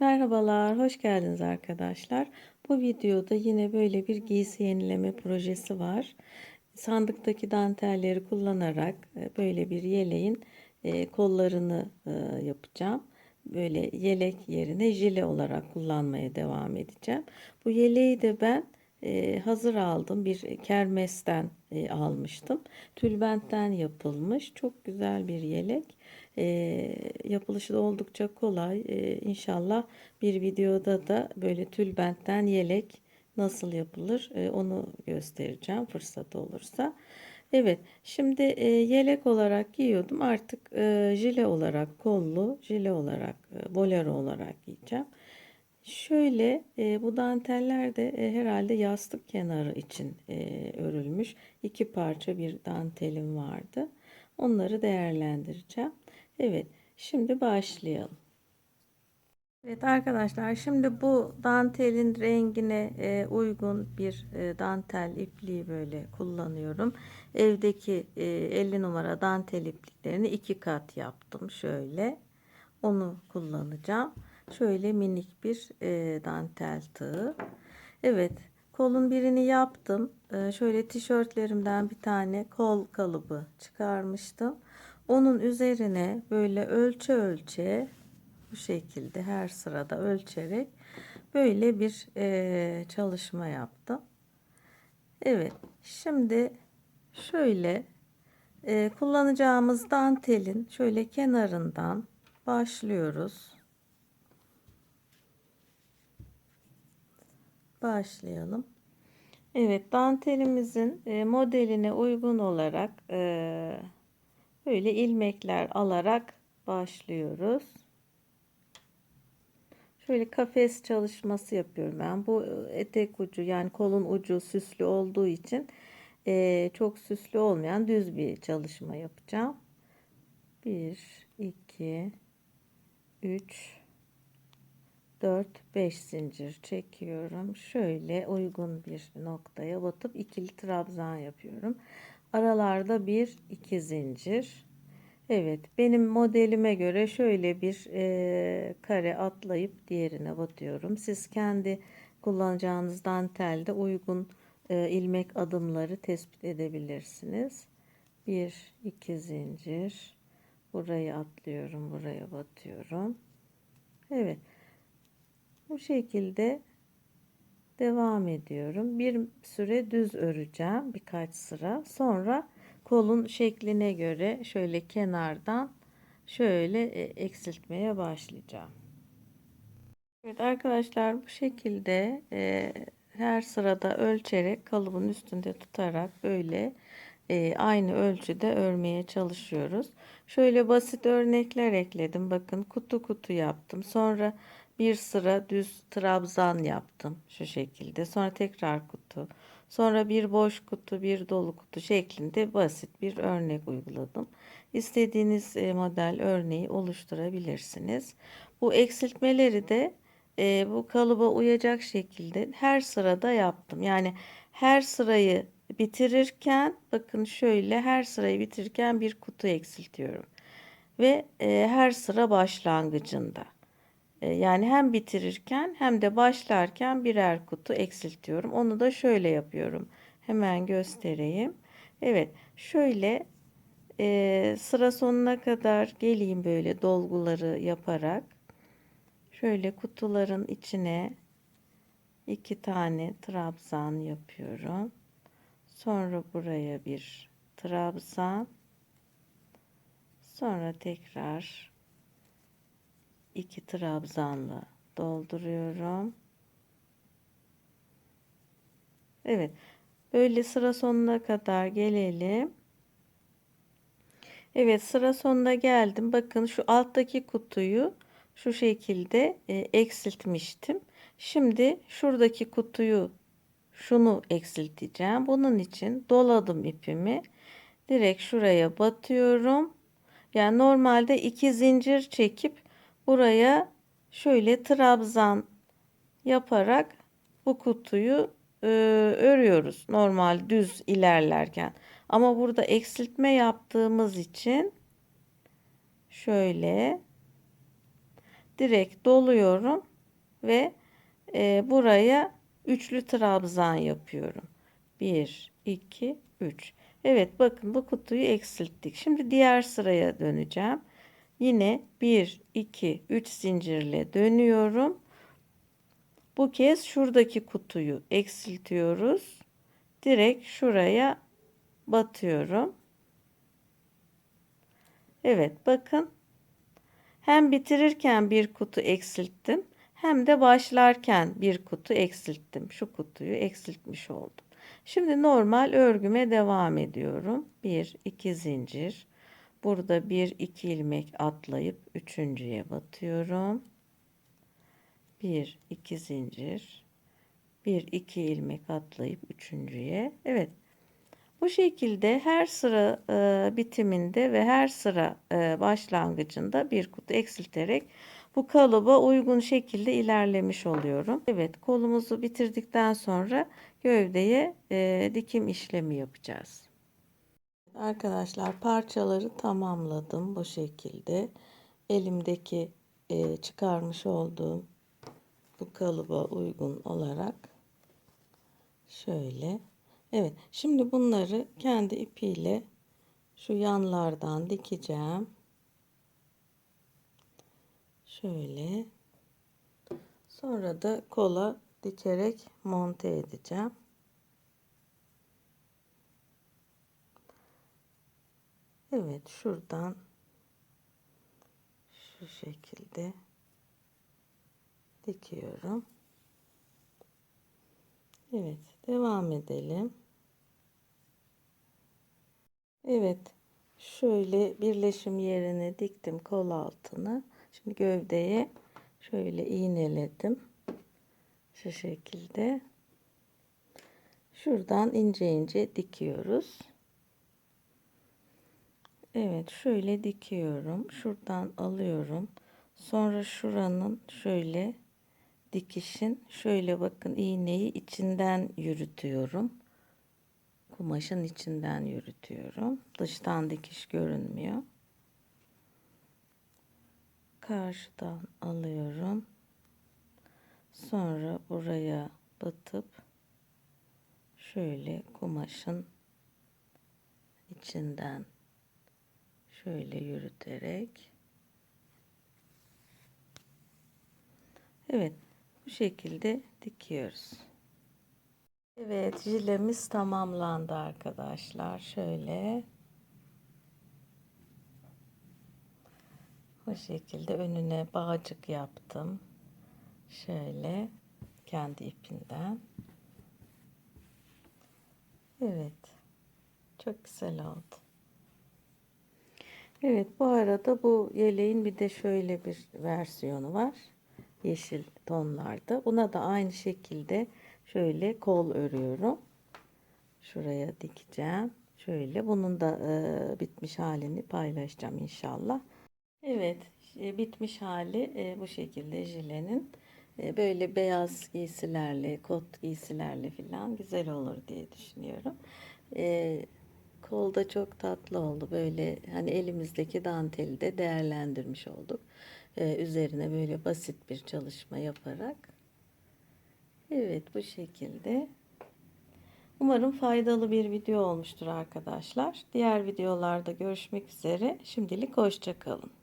Merhabalar, hoş geldiniz arkadaşlar. Bu videoda yine böyle bir giysi yenileme projesi var. Sandıktaki dantelleri kullanarak e, böyle bir yeleğin e, kollarını e, yapacağım. Böyle yelek yerine jile olarak kullanmaya devam edeceğim. Bu yeleği de ben hazır aldım. Bir kermesten almıştım. Tülbentten yapılmış. Çok güzel bir yelek. E, yapılışı da oldukça kolay. E, inşallah bir videoda da böyle tülbentten yelek nasıl yapılır e, onu göstereceğim fırsat olursa. Evet şimdi e, yelek olarak giyiyordum artık e, jile olarak kollu jile olarak e, bolero olarak giyeceğim. Şöyle e, bu danteller de e, herhalde yastık kenarı için e, örülmüş. iki parça bir dantelim vardı. Onları değerlendireceğim. Evet, şimdi başlayalım. Evet arkadaşlar, şimdi bu dantelin rengine e, uygun bir e, dantel ipliği böyle kullanıyorum. Evdeki e, 50 numara dantel ipliklerini iki kat yaptım şöyle. Onu kullanacağım. Şöyle minik bir e, dantel tığı. Evet, kolun birini yaptım. E, şöyle tişörtlerimden bir tane kol kalıbı çıkarmıştım. Onun üzerine böyle ölçe ölçe bu şekilde her sırada ölçerek böyle bir e, çalışma yaptım. Evet şimdi şöyle e, kullanacağımız dantelin şöyle kenarından başlıyoruz. Başlayalım. Evet dantelimizin e, modeline uygun olarak e, Böyle ilmekler alarak başlıyoruz. Şöyle kafes çalışması yapıyorum ben. Bu etek ucu yani kolun ucu süslü olduğu için e, çok süslü olmayan düz bir çalışma yapacağım. 1, 2, 3, 4, 5 zincir çekiyorum. Şöyle uygun bir noktaya batıp ikili trabzan yapıyorum. Aralarda bir iki zincir. Evet benim modelime göre şöyle bir e, kare atlayıp diğerine batıyorum. Siz kendi kullanacağınız dantelde uygun e, ilmek adımları tespit edebilirsiniz. Bir iki zincir. Burayı atlıyorum. Buraya batıyorum. Evet. Bu şekilde devam ediyorum. Bir süre düz öreceğim birkaç sıra. Sonra kolun şekline göre şöyle kenardan şöyle e, eksiltmeye başlayacağım. Evet arkadaşlar bu şekilde e, her sırada ölçerek kalıbın üstünde tutarak böyle e, aynı ölçüde örmeye çalışıyoruz. Şöyle basit örnekler ekledim. Bakın kutu kutu yaptım. Sonra bir sıra düz trabzan yaptım şu şekilde. Sonra tekrar kutu. Sonra bir boş kutu, bir dolu kutu şeklinde basit bir örnek uyguladım. İstediğiniz e, model örneği oluşturabilirsiniz. Bu eksiltmeleri de e, bu kalıba uyacak şekilde her sırada yaptım. Yani her sırayı bitirirken bakın şöyle her sırayı bitirirken bir kutu eksiltiyorum. Ve e, her sıra başlangıcında. E, yani hem bitirirken hem de başlarken birer kutu eksiltiyorum. Onu da şöyle yapıyorum. Hemen göstereyim. Evet şöyle e, sıra sonuna kadar geleyim böyle dolguları yaparak. Şöyle kutuların içine iki tane trabzan yapıyorum. Sonra buraya bir trabzan. Sonra tekrar iki trabzanla dolduruyorum. Evet. Böyle sıra sonuna kadar gelelim. Evet sıra sonuna geldim. Bakın şu alttaki kutuyu şu şekilde e, eksiltmiştim. Şimdi şuradaki kutuyu şunu eksilteceğim. Bunun için doladım ipimi. Direkt şuraya batıyorum. Yani normalde iki zincir çekip buraya şöyle trabzan yaparak bu kutuyu e, örüyoruz. Normal düz ilerlerken. Ama burada eksiltme yaptığımız için şöyle direkt doluyorum ve e, buraya üçlü trabzan yapıyorum. 1 2 3 Evet bakın bu kutuyu eksilttik. Şimdi diğer sıraya döneceğim. Yine 1 2 3 zincirle dönüyorum. Bu kez şuradaki kutuyu eksiltiyoruz. Direkt şuraya batıyorum. Evet bakın. Hem bitirirken bir kutu eksilttim hem de başlarken bir kutu eksilttim. Şu kutuyu eksiltmiş oldum. Şimdi normal örgüme devam ediyorum. 1 2 zincir. Burada 1 2 ilmek atlayıp üçüncüye batıyorum. 1 2 zincir. 1 2 ilmek atlayıp üçüncüye. Evet. Bu şekilde her sıra e, bitiminde ve her sıra e, başlangıcında bir kutu eksilterek bu kalıba uygun şekilde ilerlemiş oluyorum. Evet kolumuzu bitirdikten sonra gövdeye e, dikim işlemi yapacağız. Arkadaşlar parçaları tamamladım bu şekilde. Elimdeki e, çıkarmış olduğum bu kalıba uygun olarak şöyle. Evet şimdi bunları kendi ipiyle şu yanlardan dikeceğim. Şöyle. Sonra da kola dikerek monte edeceğim. Evet şuradan şu şekilde dikiyorum. Evet devam edelim. Evet şöyle birleşim yerine diktim kol altını. Şimdi gövdeye şöyle iğneledim. Şu şekilde. Şuradan ince ince dikiyoruz. Evet şöyle dikiyorum. Şuradan alıyorum. Sonra şuranın şöyle dikişin şöyle bakın iğneyi içinden yürütüyorum. Kumaşın içinden yürütüyorum. Dıştan dikiş görünmüyor karşıdan alıyorum. Sonra buraya batıp şöyle kumaşın içinden şöyle yürüterek Evet bu şekilde dikiyoruz. Evet jilemiz tamamlandı arkadaşlar. Şöyle Bu şekilde önüne bağcık yaptım. Şöyle kendi ipinden. Evet. Çok güzel oldu. Evet bu arada bu yeleğin bir de şöyle bir versiyonu var. Yeşil tonlarda. Buna da aynı şekilde şöyle kol örüyorum. Şuraya dikeceğim. Şöyle bunun da e, bitmiş halini paylaşacağım inşallah. Evet, e, bitmiş hali e, bu şekilde jilenin. E, böyle beyaz giysilerle, kot giysilerle falan güzel olur diye düşünüyorum. Kolda çok tatlı oldu. Böyle hani elimizdeki danteli de değerlendirmiş olduk. Üzerine böyle basit bir çalışma yaparak. Evet bu şekilde. Umarım faydalı bir video olmuştur arkadaşlar. Diğer videolarda görüşmek üzere. Şimdilik hoşçakalın.